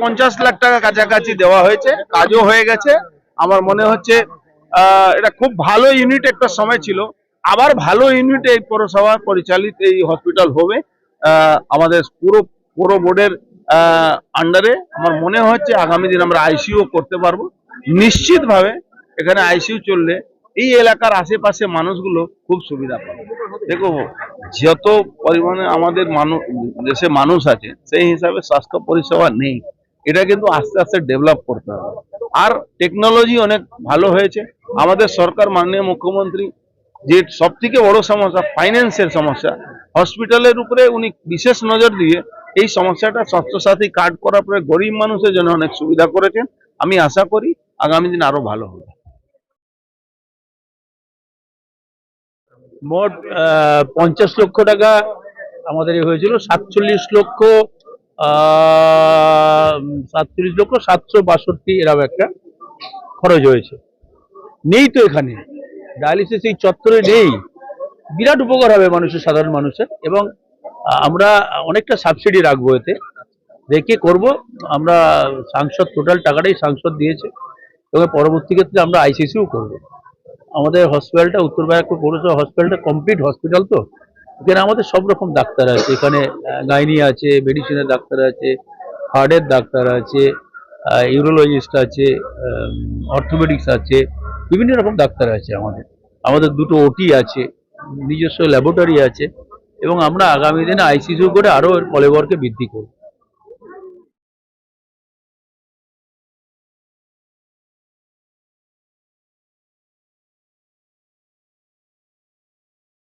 পঞ্চাশ লাখ টাকা কাছাকাছি দেওয়া হয়েছে, কাজও হয়ে গেছে। আমার মনে হচ্ছে এটা খুব ভালো ইউনিট একটা সময় ছিল। আবার ভালো ইউনিট এই পৌরসভা পরিচালিত এই হসপিটাল হবে আমাদের পুরো পুরো বোর্ডের আন্ডারে আমার মনে হচ্ছে আগামী দিন আমরা আইসিইউ করতে পারব। নিশ্চিতভাবে এখানে আইসিইউ চললে এই এলাকার আশেপাশে মানুষগুলো খুব সুবিধা পাবে। দেখো যত পরিমাণে আমাদের মানুষ দেশে মানুষ আছে, সেই হিসাবে স্বাস্থ্য পরিষেবা নেই। এটা কিন্তু আস্তে আস্তে ডেভেলপ করতে হবে। আর টেকনোলজি অনেক ভালো হয়েছে। আমাদের সরকার মাননীয় মুখ্যমন্ত্রী যে সব থেকে বড় সমস্যা ফাইন্যান্সের সমস্যা হসপিটালের উপরে উনি বিশেষ নজর দিয়ে এই সমস্যাটা স্বাস্থ্যসাথী কার্ড করার পরে গরিব মানুষের জন্য অনেক সুবিধা করেছেন। আমি আশা করি আগামী দিন আরও ভালো হবে। মোট পঞ্চাশ লক্ষ টাকা আমাদের হয়েছিল, সাতচল্লিশ লক্ষ সাতচল্লিশ লক্ষ সাতশো বাষট্টি এরকম একটা খরচ হয়েছে। নেই তো এখানে। ডায়ালিসিস এই চত্বরে নেই। বিরাট উপকার হবে মানুষের, সাধারণ মানুষের। এবং আমরা অনেকটা সাবসিডি রাখব এতে। রেখে করব, আমরা সাংসদ, টোটাল টাকাটাই সাংসদ দিয়েছে। এবং পরবর্তী ক্ষেত্রে আমরা আইসিসিও করব। আমাদের হসপিটালটা উত্তর ব্যারাকপুর পৌরসভা হসপিটালটা কমপ্লিট হসপিটাল তো। এখানে আমাদের সব রকম ডাক্তার আছে। এখানে গাইনি আছে মেডিসিনের ডাক্তার আছে হার্টের ডাক্তার আছে ইউরোলজিস্ট আছে অর্থোপেডিক্স আছে, বিভিন্ন রকম ডাক্তার আছে আমাদের। আমাদের দুটো ওটি আছে, নিজস্ব ল্যাবরেটরি আছে এবং আমরা আগামী দিনে আইসিসিউ করে আরও কলেবরকে বৃদ্ধি করব।